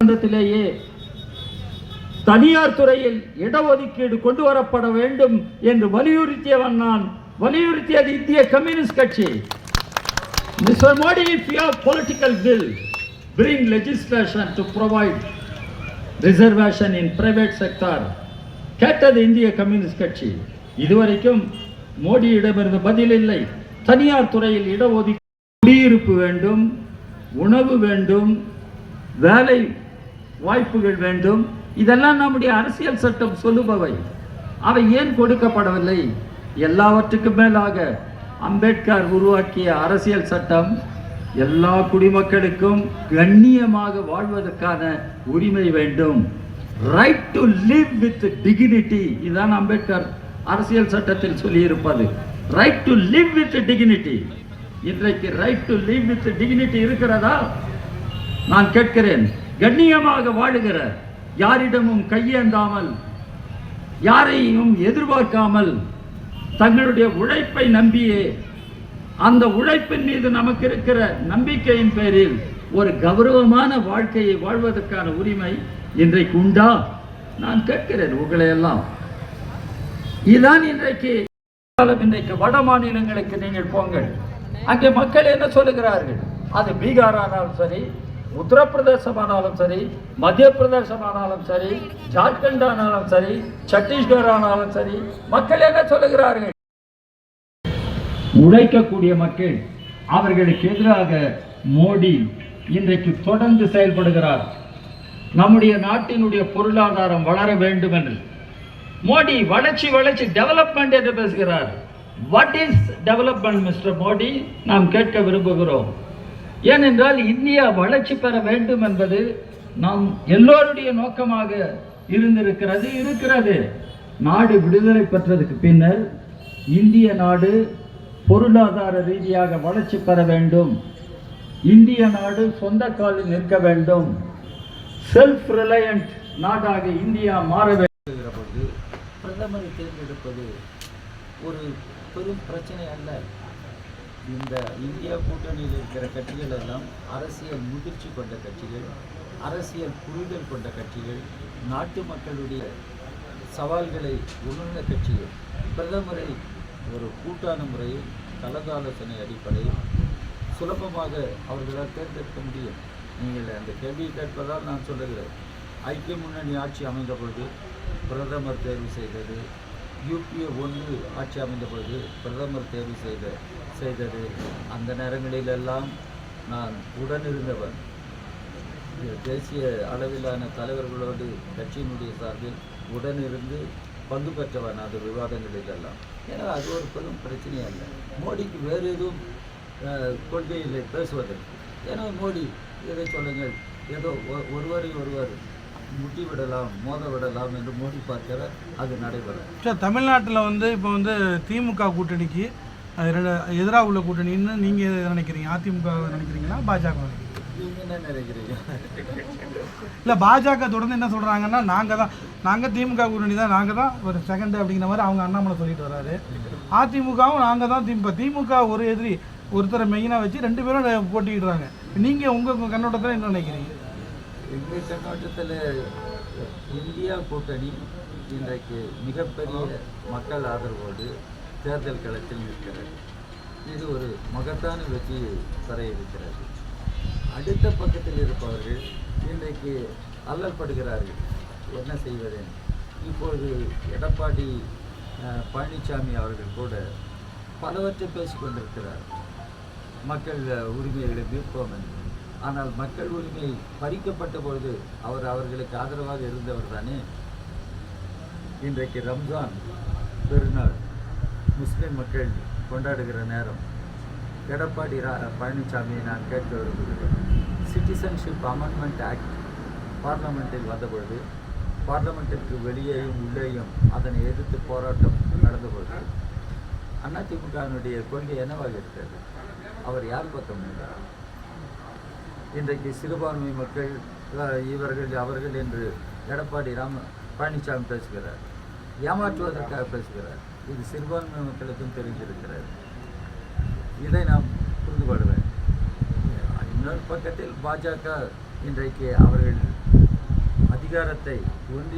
சட்டத்திலேயே தனியார் துறையில் இடஒதுக்கீடு கொண்டு வரப்பட வேண்டும் என்று வலியுறுத்தியவன் நான். வலியுறுத்தியது இந்திய கம்யூனிஸ்ட் கட்சி. Mister Modi if you political bill bring legislation to provide reservation in private sector கேட்டது இந்திய கம்யூனிஸ்ட் கட்சி. இதுவரைக்கும் மோடியிடமிருந்து பதில் இல்லை. தனியார் துறையில் இடஒதுக்கீடு குடியிருப்பு வேண்டும் உணவு வேண்டும் வேலை வாய்ப்புகள் வேண்டும். இதெல்லாம் நம்முடைய அரசியல் சட்டம் சொல்லுபவை. அவை ஏன் கொடுக்கப்படவில்லை? எல்லாவற்றுக்கும் மேலாக அம்பேத்கர் உருவாக்கிய அரசியல் சட்டம் எல்லா குடிமக்களுக்கும் கண்ணியமாக வாழ்வதற்கான உரிமை வேண்டும். Right to live with dignity இதுதான் அம்பேத்கர் அரசியல் சட்டத்தில் சொல்லியிருப்பது. Right to live with dignity இன்றைக்கு right to live with dignity இருக்கிறதா? நான் கேட்கிறேன். கண்ணியமாக வாழுகிற யாரிடமும் கையேந்தாமல் யாரையும் எதிர்பார்க்காமல் தங்களுடைய உழைப்பை நம்பியே அந்த உழைப்பின் மீது நமக்கு இருக்கிற நம்பிக்கையின் பேரில் ஒரு கௌரவமான வாழ்க்கையை வாழ்வதற்கான உரிமை இன்றைக்கு உண்டா? நான் கேட்கிறேன் உங்களை எல்லாம் இதுதான் இன்றைக்கு இன்றைக்கு வட மாநிலங்களுக்கு நீங்கள் போங்கள். அங்கே மக்கள் என்ன சொல்லுகிறார்கள்? அது பீகார் ஆனாலும் சரி உத்தரப்பிரதேசம் ஆனாலும் சரி மத்திய பிரதேசம் ஆனாலும் சரி ஜார்க்கண்ட் ஆனாலும் சரி சத்தீஸ்கர் ஆனாலும் சரி மக்கள் என்ன சொல்லுகிறார்கள்? உழைக்கக்கூடிய மக்கள் அவர்களுக்கு எதிராக மோடி இன்றைக்கு தொடர்ந்து செயல்படுகிறார். நம்முடைய நாட்டினுடைய பொருளாதாரம் வளர வேண்டும் என்று மோடி வளர்ச்சி வளர்ச்சி டெவலப்மெண்ட் என்று பேசுகிறார். What is development mister Modi? நாம் கேட்க விரும்புகிறோம். ஏனென்றால் இந்தியா வளர்ச்சி பெற வேண்டும் என்பது நாம் எல்லோருடைய நோக்கமாக இருந்திருக்கிறது இருக்கிறது. நாடு விடுதலை பெற்றதுக்கு பின்னர் இந்திய நாடு பொருளாதார ரீதியாக வளர்ச்சி பெற வேண்டும். இந்திய நாடு சொந்த காலில் நிற்க வேண்டும். செல்ஃப் ரிலையன்ட் நாடாக இந்தியா மாற வேண்டும். பொழுது பிரதமரை தேர்ந்தெடுப்பது ஒரு பெரும் பிரச்சனை அல்ல. இந்த இந்தியா கூட்டணியில் இருக்கிற கட்சிகள் எல்லாம் அரசியல் முதிர்ச்சி கொண்ட கட்சிகள் அரசியல் புரிதல் கொண்ட கட்சிகள் நாட்டு மக்களுடைய சவால்களை உணர்ந்த கட்சிகள். பிரதமரை ஒரு கூட்டான முறையில் கலந்தாலோசனை அடிப்படையில் சுலபமாக அவர்களால் தேர்ந்தெடுக்க முடியும். நீங்கள் அந்த கேள்வியை கேட்பதால் நான் சொல்லுகிறேன். ஐக்கிய முன்னணி ஆட்சி அமைந்த பொழுது பிரதமர் தேர்வு செய்தது யூபிஏ ஒன்று ஆட்சி அமைந்த பொழுது பிரதமர் தேர்வு செய்த செய்தது. அந்த நேரங்களிலெல்லாம் நான் உடனிருந்தவன். தேசிய அளவிலான தலைவர்களோடு கட்சியினுடைய சார்பில் உடனிருந்து பங்கு பெற்றவன் அந்த விவாதங்களிலெல்லாம். ஏன்னா அது ஒரு பெரும் பிரச்சனையாக இல்லை மோடிக்கு வேறு எதுவும் அஹ், கொள்கையில் பேசுவதற்கு. ஏன்னா மோடி இதை சொல்லுங்கள் ஏதோ ஒ- ஒருவரை ஒருவர் முட்டி விடலாம் மோத விடலாம் என்று மோடி பார்க்கிற அது நடைபெறும் தமிழ்நாட்டில் வந்து இப்போ வந்து திமுக கூட்டணிக்கு எதிராக உள்ள கூட்டணின்னு நீங்கள் நினைக்கிறீங்க? அதிமுக நினைக்கிறீங்களா? பாஜக இல்லை பாஜக தொடர்ந்து என்ன சொல்கிறாங்கன்னா நாங்கள் தான் நாங்கள் திமுக கூட்டணி தான் நாங்கள் தான் ஒரு செகண்ட் அப்படிங்கிற மாதிரி அவங்க அண்ணாமலை சொல்லிட்டு வராரு அதிமுகவும் நாங்கள் தான் திமுக. திமுக ஒரு எதிரி ஒருத்தரை மெயினாக வச்சு ரெண்டு பேரும் போட்டிக்கிடுறாங்க நீங்கள் உங்கள் கண்ணோட்டத்தில் என்ன நினைக்கிறீங்க? எங்கள் கண்ணோட்டத்தில் இந்தியா கூட்டணி இன்றைக்கு மிகப்பெரிய மக்கள் ஆதரவோடு தேர்தல் களத்தில் நிற்கிறது. இது ஒரு மகத்தான வெற்றியை பெற இருக்கிறது. அடுத்த பக்கத்தில் இருப்பவர்கள் இன்றைக்கு அல்லல்படுகிறார்கள். என்ன செய்வதென்? இப்பொழுது எடப்பாடி அஹ், பழனிசாமி அவர்கள் கூட பலவற்றை பேசிக்கொண்டிருக்கிறார். மக்கள் உரிமைகளை மீட்போம் என்று. ஆனால் மக்கள் உரிமை பறிக்கப்பட்ட பொழுது அவர் அவர்களுக்கு ஆதரவாக இருந்தவர் தானே? இன்றைக்கு ரம்ஜான் பெருநாள். முஸ்லிம் மக்கள் கொண்டாடுகிற நேரம். எடப்பாடி ரா- பழனிசாமியை நான் கேட்க விரும்புகிறேன். சிட்டிசன்ஷிப் அமெண்ட்மெண்ட் ஆக்ட் பார்லமெண்ட்டில் வந்தபொழுது பார்லமெண்ட்டிற்கு வெளியேயும் உள்ளேயும் அதனை எதிர்த்து போராட்டம் நடந்தபொழுது அதிமுகவினுடைய கொள்கை என்னவாக இருக்கிறது? அவர் யார் பக்கம் நின்றார்? இன்றைக்கு சிறுபான்மை மக்கள் இவர்கள் அவர்கள் என்று எடப்பாடி ராம பழனிசாமி பேசுகிறார். ஏமாற்றுவதற்காக பேசுகிறார். இது சிறுபான்மை மக்களுக்கும் தெரிந்திருக்கிறது. இதை நாம் புரிந்து கொள்ள வேண்டும் இன்னொரு பக்கத்தில் பாஜக இன்றைக்கு அவர்கள் அதிகாரத்தை ஒன்றிய